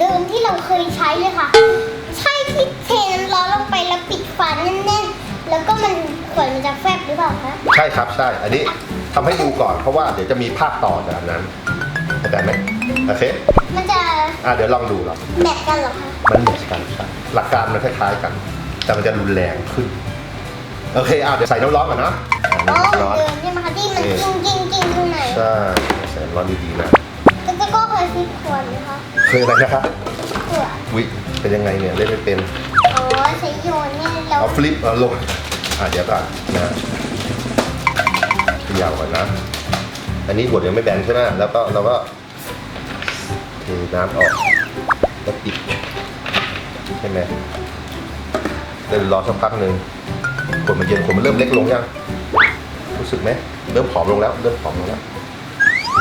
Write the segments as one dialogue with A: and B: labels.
A: เดิมที่เราเคยใช้เลยค่ะ ใช่ที่เทน้ำร้อนลงไปแล้วปิดฝาแน่นๆ แล้วก็มันขวดมันจะแฟบหรือเปล่าคะ
B: ใช่ครับใช่ อันนี้ทำให้ดูก่อนเพราะว่าเดี๋ยวจะมีภาคต่อจากอันนั้นเข้าใจไหมโอเค
A: มันจะ
B: อะเดี๋ยวลองดูลอง
A: แมทกันเหรอคะ
B: มันเหมือนกันใช่หลักการมันคล้ายๆกัน แต่มันจะรุนแรงขึ้น โอเคอะเดี๋ยวใส่น้ำร้อนก่อนนะ
A: อ๋อ
B: น้ำร้อน
A: เดิมใช่ไหมคะที่มันกิ้งกิ้งกิ้งข้างใน
B: ใช่ใส่น้ำร้อนดีๆนะ
A: แล้วก็ก็เคยซื้อขวดไหมคะ
B: เคยอะไรนะครับ
A: ขวด
B: วิเป็นยังไงเนี่ยเล่นไม่เป็น
A: อ๋อใช้โยนเนี่ยเรา
B: เอาฟลิปเอาลงอะเดี๋ยวก่อนนะเขยาวก่อนนะ อันนี้บดยังไม่แบนใช่ไหมแล้วก็เราก็เทน้ำออกแล้วปิดใช่ไหมเดี๋ยวรอสักพักหนึ่งขวดมันเย็นขวดมันเริ่มเล็กลงยังรู้สึกไหมเริ่มผอมลงแล้ว เริ่มผอมลงแล้ว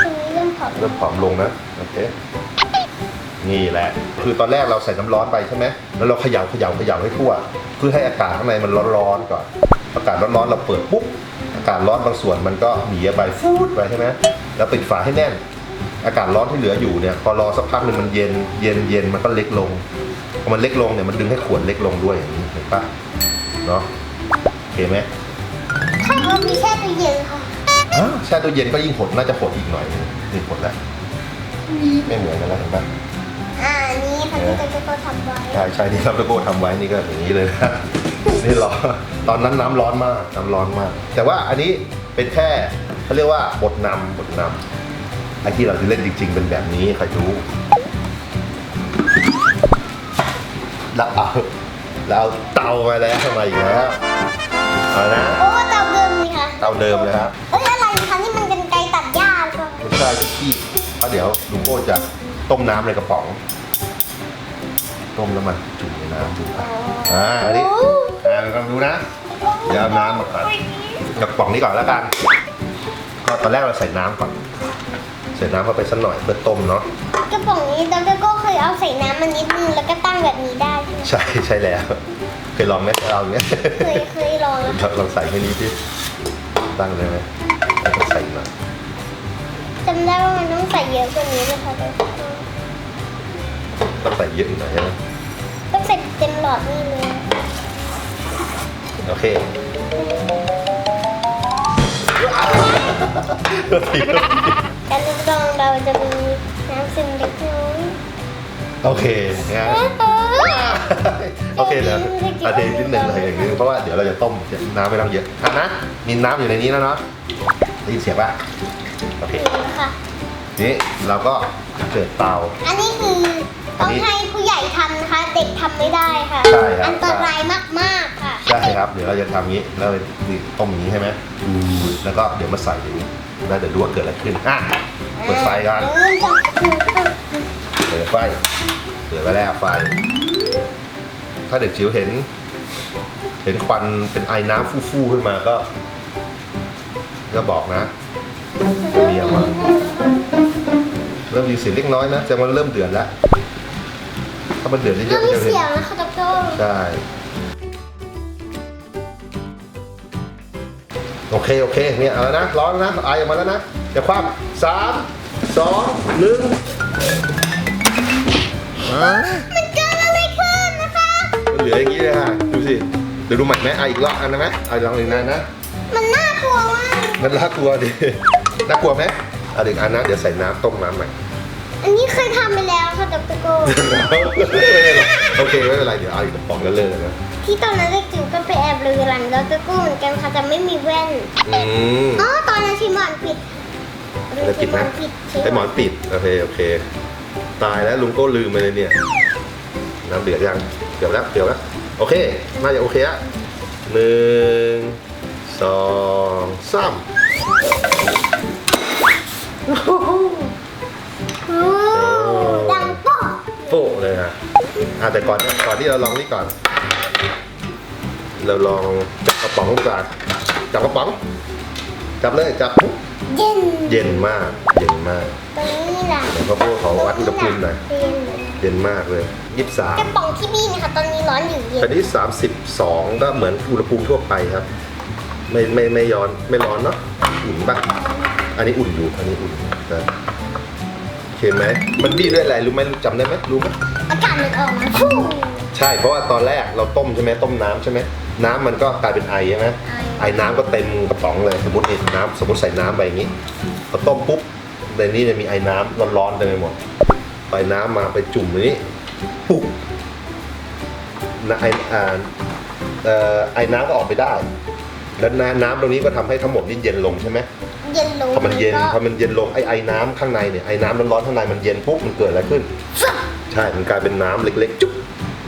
A: ตรงนี้เริ่มผอม
B: เริ่มผอมลงนะโอเค นี่แหละ คือตอนแรกเราใส่น้ำร้อนไปใช่ไหมแล้วเราเขย่าเขย่าเขย่าให้ทั่ว เพื่อให้อากาศข้างในมันร้อนๆก่อน อากาศร้อนๆเราเปิดปุ๊บ อากาศร้อนบางส่วนมันก็หนีออกไปฟูดไปใช่ไหมแล้วปิดฝาให้แน่น อากาศร้อนที่เหลืออยู่เนี่ย พอรอสักพักหนึ่งมันเย็น เย็นเย็นมันก็เล็กลงพอมันเล็กลงเนี่ยมันดึงให้ขวดเล็กลงด้วยอย่างนี้เห็นปะเนาะโอเคไหม
A: ถ้าเรามีแช่ตู้เย็นค่ะ
B: อ้าวแช่ตู้เย็นก็ยิ่งหดน่าจะหดอีกหน่อยนึงนี่หดแล้วไม่เหมือนกันแล้วเห็นปะ
A: อ่า นี่ค่ะที่เราจะก็ทำไว้
B: ใช่ใช่ที่ครับตะโก้ทำไว้นี่ก็อย่างนี้เลยนะ นี่รอตอนนั้นน้ำร้อนมากน้ำร้อนมาก แต่ว่าอันนี้เป็นแค่เขาเรียกว่าบทนำบทนำไอ้ที่เราจะเล่นจริง ๆ เป็นแบบนี้ใครรู้แล้วเอาแล้วเอาเตามาแล้วมาอีกแล้วเอานะ
A: โอ้เตาเดิมเลยค่ะ
B: เตาเดิมเลยครับ
A: เอ้ยอะไรคะนี่มันกันไกรตัดหญ้าหรือเปล่า
B: ไม่ใช่ก็ขี้เพราะเดี๋ยวลุงโก้จะต้มน้ำในกระป๋อง ต้มแล้วมันจุ่มในน้ำดูอะอ่าอันนี้
A: โอ่า
B: ลองดูนะเดี๋ยวเอาน้ำมาก่อนกระป๋องนี้ก่อนแล้วกันก็ตอนแรกเราใส่น้ำก่อนใส่น้ำเข้าไปสักหน่อยเพื่อต้มเนาะ
A: กระป๋องนี้ดรโก้เคยเอาใส่น้ำมันนิดนึงแล้วก็ตั้งแบบนี้ได้ใช่ไหม
B: ใช่ใช่แล้วเคยลองไหมเราอย่างเงี้ย
A: เคยเคยลองแล้ว
B: ลองลองใส่แค่นี้ดิตั้งเลยไหมแล้วก็ใส่หน่อย
A: จำได้ว่ามันต้องใส่เยอะกว่านี้เลยค่ะดรโก้
B: ต้องใส่เยอะอีกหน่อยใช่ไหม
A: ต้องใส่เต็มหลอดนี่เลย
B: โอเค
A: การทดลองเราจะมีน้ำซึมเล็กน้อย
B: โอเคงั้นโอเคนะอาเทนิดหนึ่งเลยอย่างนี้เพราะว่าเดี๋ยวเราจะต้มน้ำไม่ต้องเยอะอะนะ มีน้ำอยู่ในนี้แล้วเนาะได้ยินเสียงป่ะโอเค
A: นี่ค่ะ
B: นี่เราก็เปิดเตา
A: อันนี้คือ ต้องให้ผู้ใหญ่ทำนะคะ เด็กทำไม่ได้ค่ะ
B: ใช่ครับ
A: อันตรายมากๆค่ะ
B: ใช่ครับ เดี๋ยวเราจะทำงี้ แล้วนี่ต้มอย่างนี้ใช่ไหมอืมแล้วก็เดี๋ยวมาใส่อย่างนี้ แล้วเดี๋ยวดูว่าเกิดอะไรขึ้น อะ เปิดไฟกัน
A: เริ่มจาก
B: เปิดไฟ เปิดไปแล้วไฟ ถ้าเด็กจิ๋วเห็น เห็นควันเป็นไอน้ำฟู่ๆขึ้นมาก็ ก็บอกนะเรียงมาเริ่มมีเสียงเล็กน้อยนะแต่มันเริ่มเดือดแล้ว ถ้ามันเดือดเย
A: เริ่
B: อะ
A: ม
B: ๆ
A: มี
B: จะเห็น
A: เสียงแล้วค่ะดร
B: ใช่โอเค โอเคเนี่ยเอาแล้วนะ ร้อนแล้วนะไอออกมาแล้วนะเดี๋ยวความสามสองหนึ่ง
A: มันเกิดอะไรขึ้นนะคะ
B: มันเหลืออย่างนี้เลยฮะดูสิเดี๋ยวดูใหม่ไหมไอะอีกรอบอันนะไหมไอะลองอีกนานนะ
A: มันน่ากลัวมาก
B: มันน่ากลัวดิน่ากลัวไหมเอาอีกอันนะเดี๋ยวใส่น้ำต้มน้ำใหม่
A: อันนี้เคยทำไปแล้วค่ะดรโก
B: โอเคไม่เป็นไรเดี๋ยวเอาอีกกระป๋องแล้วเลิกนะ
A: ที่ตอนนั้นเด็กจิ๋วก็ไปแอบลือหลังดรโกเหมือนกันค่ะแต่ไม่มีแว่น
B: อืม
A: อ๋อตอนนั้นชิมอนปิด
B: แล้วปิดไหม
A: ปิด
B: ให้หมอนปิดโอเคโอเค ตายแล้วลุงก็ลืมไปเลยเนี่ยน้ำเดือดยังเดือดแล้วเดือดแล้วโอเคน่าจะโอเคละหนึ่งสองสาม
A: โป๊ะ
B: เลยฮะอะแต่ก่อนก่อนที่เราลองนี่ก่อน เราลองจับกระป๋องก่อนจับกระป๋อง จับเลยจับ
A: เย็น
B: เย็นมาก เย็นมาก
A: ตรงนี้ล่ะ
B: เดี๋ยวพ่อพูดขอวัดอุณหภูมิหน่อย
A: เย็น
B: เย็นมากเลยยี่สิบสาม
A: กระป๋องที่บี้นะคะ ตอนนี้ร้อนอยู่เย็
B: อั
A: น
B: นนี้32ก็เหมือนอุณหภูมิทั่วไปครับ ไม่ไม่ไม่ย้อนไม่ร้อนเนาะอุ่นปะอันนี้อุ่นอยู่อันนี้อุ่นนะโอ เคเห็นไหมมันบี้ด้วยอะไรรู้ไหมจำได้ไหมรู้ไหม
A: อากาศมันออกมาฟู่
B: ใช่เพราะว่าตอนแรกเราต้มใช่ไหมต้มน้ำใช่ไหมน้ำมันก็กลายเป็นไอใช่ไหมไอน้ำก็เต็มกระป๋องเลยสมมตินี่น้ำสมมติใส่น้ำไปอย่างนี้พอต้มปุ๊บในนี้จะมีไอน้ำร้อนๆเต็มไปหมดไปน้ำมาไปจุ่มในนี้ปุ๊บนะไออ่าเอ่อไอน้ำก็ออกไปได้ แล้วน้ำน้ำตรงนี้ก็ทำให้ทั้งหมดนี่เย็นลงใช่ไหม
A: เย็น ลง
B: พอมันเย็น
A: แล้ว
B: พ
A: ก็
B: อมันเย็นลงไอไอน้ำข้างในเนี่ยไอน้ำร้อนๆข้างในมันเย็นปุ๊บมันเกิดอะไรขึ้น
A: ฟึ๊บ
B: ใช่มันกลายเป็นน้ำเล็กๆ จุ๊บ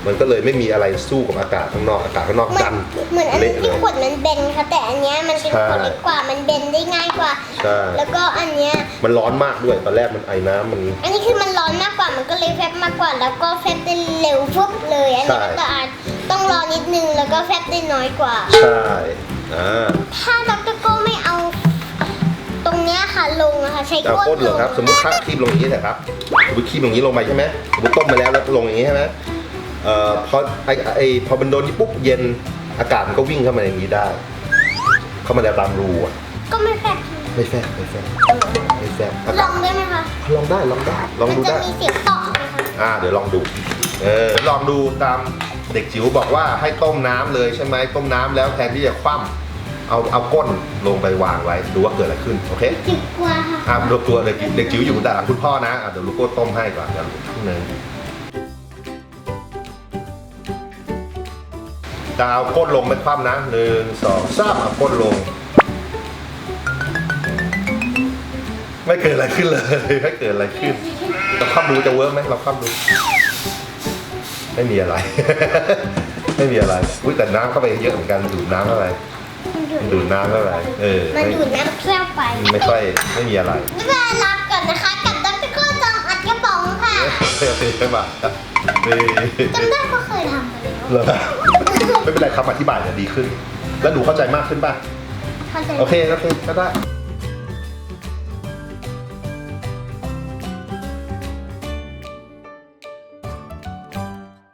B: มันก็เลยไม่มีอะไรสู้กับอากาศข้างนอกอากาศข้างนอก
A: เหมือ
B: ดั
A: น
B: น
A: เหมือนอันนี้
B: เละเล
A: ที่
B: ย
A: ขวดมันเบนค่ะแต่อันเนี้ยมันเป็น
B: ใช่
A: ขวดเล็กกว่ามันเบนได้ง่ายกว่า
B: ใช่
A: แล้วก็อันเนี้ย
B: มันร้อนมากด้วยตอนแรกมันไอน้ำมัน
A: อันนี้คือมันร้อนมากกว่ามันก็เลยแฟบมากกว่า แล้วก็แฟบได้เร็วฟึบเลยอันนี้มันก็อาจต้องรอนิดนึงแล้วก็แฟบได้น้อยกว่า
B: ใช่อ่า
A: ถ้าดร ใช้
B: เอา
A: ก้น
B: ก้นเหร
A: ล
B: องครับ สมมติถ้าคีบลงอย่างนี้นะครับสมมติคีบลงอย่างนี้ลงไปใช่ไหมสมมติต้มไปแล้วแล้วลงอย่างนี้ใช่ไหมเอ่อพอไอไอพอมันโดนที่ปุ๊บเย็นอากาศมันก็วิ่งเข้ามาในนี้ได้ เข้ามาในตามรูอะ
A: ก็ไม่แฟบ
B: ไม่แฟบไม่แฟบไม่แฟบอา
A: ล
B: กา
A: อ
B: ศ
A: งได้ไหมคะ
B: ลองได้ลองได้ลอง
A: มัน
B: ดู
A: จะ
B: ได้
A: มีเสียงตอกไหมคะ
B: อ่าเดี๋ยวลองดู เออลองดูตามเด็กจิ๋วบอกว่าให้ต้มน้ำเลยใช่ไหมต้มน้ำแล้วแทนที่จะคว่ำ เอาเอาก้นลงไปวางไว้ดูว่าเกิดอะไรขึ้นโอเค
A: จิบกว่าค่ะ
B: อ่าดูตัวเด็กเด็กจิ๋วอยู่ด้านหลังคุณพ่อนะอะเดี๋ยวลูกโก้ต้มให้ก่อนเดี๋ยวลูกนึงจะเอาก้นลงไปคว่ำนะหนึ่งสองสามเอาก้นลง ไม่เกิดอะไรขึ้นเลยไม่เกิดอะไรขึ้นเราคว่ำดูจะเวิร์กไหมเราคว่ำดู ไม่มีอะไร ไม่มีอะไรอุ้ยแต่น้ำเข้าไปเยอะเหมือนกันดูดน้ำเข้าไป
A: มัน ดูด
B: ดูดน้ำเข้าไปเออ
A: มัน
B: ไม่
A: ดูดน้ำเข้าไป
B: ไม่ค่อยไม่มีอะไร
A: เวลารับก่อนนะคะกับดรโก้จอมอัดกระป๋องค่ะ
B: ใช่ไหมนี่
A: จำได้ก็เคยทำมาแล้ว
B: เหรอไม่เป็นไรครับอธิบายจะดีขึ้น แล้วหนูเข้าใจมากขึ้นป่ะ
A: เข้าใจ
B: โอเคโอเคก็ได้